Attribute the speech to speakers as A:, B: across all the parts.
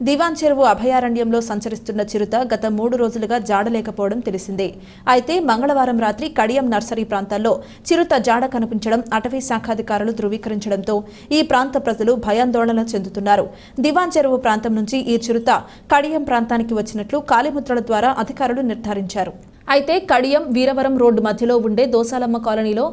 A: దివాన్ చెరువు అభయారణ్యంలో సంచరిస్తున్న చిరుత గత మూడు రోజులుగా జాడలేకపోవడం తెలిసిందే. అయితే మంగళవారం రాత్రి కడియం నర్సరీ ప్రాంతాల్లో చిరుత జాడ కనిపించడం అటవీ శాఖాధికారులు ధృవీకరించడంతో ఈ ప్రాంత ప్రజలు భయాందోళన చెందుతున్నారు. దివాన్ చెరువు ప్రాంతం నుంచి ఈ చిరుత కడియం ప్రాంతానికి వచ్చినట్లు కాలిముద్రల ద్వారా అధికారులు నిర్ధారించారు. అయితే కడియం వీరవరం రోడ్డు మధ్యలో ఉండే దోసాలమ్మ కాలనీలో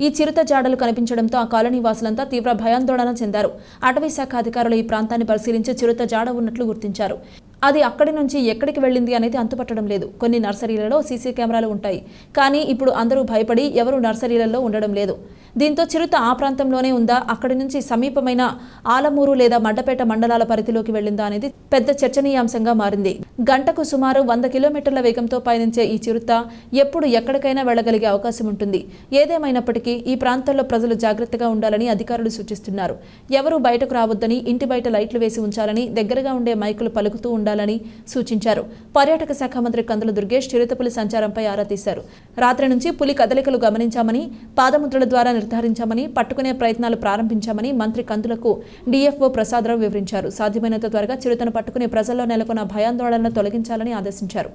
A: ఈ చిరుత జాడలు కనిపించడంతో ఆ కాలనీ వాసులంతా తీవ్ర భయాందోళన చెందారు. అటవీ శాఖ అధికారులు ఈ ప్రాంతాన్ని పరిశీలించి చిరుత జాడ ఉన్నట్లు గుర్తించారు. అది అక్కడి నుంచి ఎక్కడికి వెళ్ళింది అనేది అంతుపట్టడం లేదు. కొన్ని నర్సరీలలో సీసీ కెమెరాలు ఉంటాయి. కానీ ఇప్పుడు అందరూ భయపడి ఎవరు నర్సరీలలో ఉండడం లేదు. దీంతో చిరుత ఆ ప్రాంతంలోనే ఉందా? అక్కడి నుంచి సమీపమైన ఆలమూరు లేదా మడ్డపేట మండలాల పరిధిలోకి వెళ్ళిందా అనేది పెద్ద చర్చనీయాంశంగా మారింది. గంటకు సుమారు వంద కిలోమీటర్ల వేగంతో పయనించే ఈ చిరుత ఎప్పుడు ఎక్కడికైనా వెళ్ళగలిగే అవకాశం ఉంటుంది. ఏదేమైనప్పటికీ ఈ ప్రాంతాల్లో ప్రజలు జాగ్రత్తగా ఉండాలని అధికారులు సూచిస్తున్నారు. ఎవరూ బయటకు రావద్దని ఇంటి బయట లైట్లు వేసి ఉంచాలని దగ్గరగా ఉండే మైకులు పలుకుతూ ఉండాలని సూచించారు. పర్యాటక శాఖ మంత్రి కందుల దుర్గేష్ చిరుతపులి సంచారంపై ఆరా తీశారు. రాత్రి నుంచి పులి కదలికలు గమనించామని పాదముద్రల ద్వారా నిర్ధారించామని పట్టుకునే ప్రయత్నాలు ప్రారంభించామని మంత్రి కందులకు డీఎఫ్ఓ ప్రసాదరావు వివరించారు. సాధ్యమైనంత త్వరగా చిరుతను పట్టుకుని ప్రజల్లో నెలకొన్న భయాందోళనను తొలగించాలని ఆదేశించారు.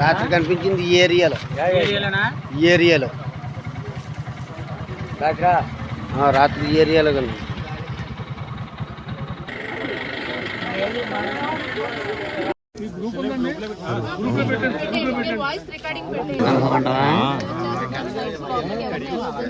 B: రాత్రి కనిపించింది ఈ ఏరియాలో. ఈ ఏరియాలో. ఆ, రాత్రి ఈ ఏరియాలో కనిపించింది.
C: వాయిస్ రికార్డింగ్ పెట్టి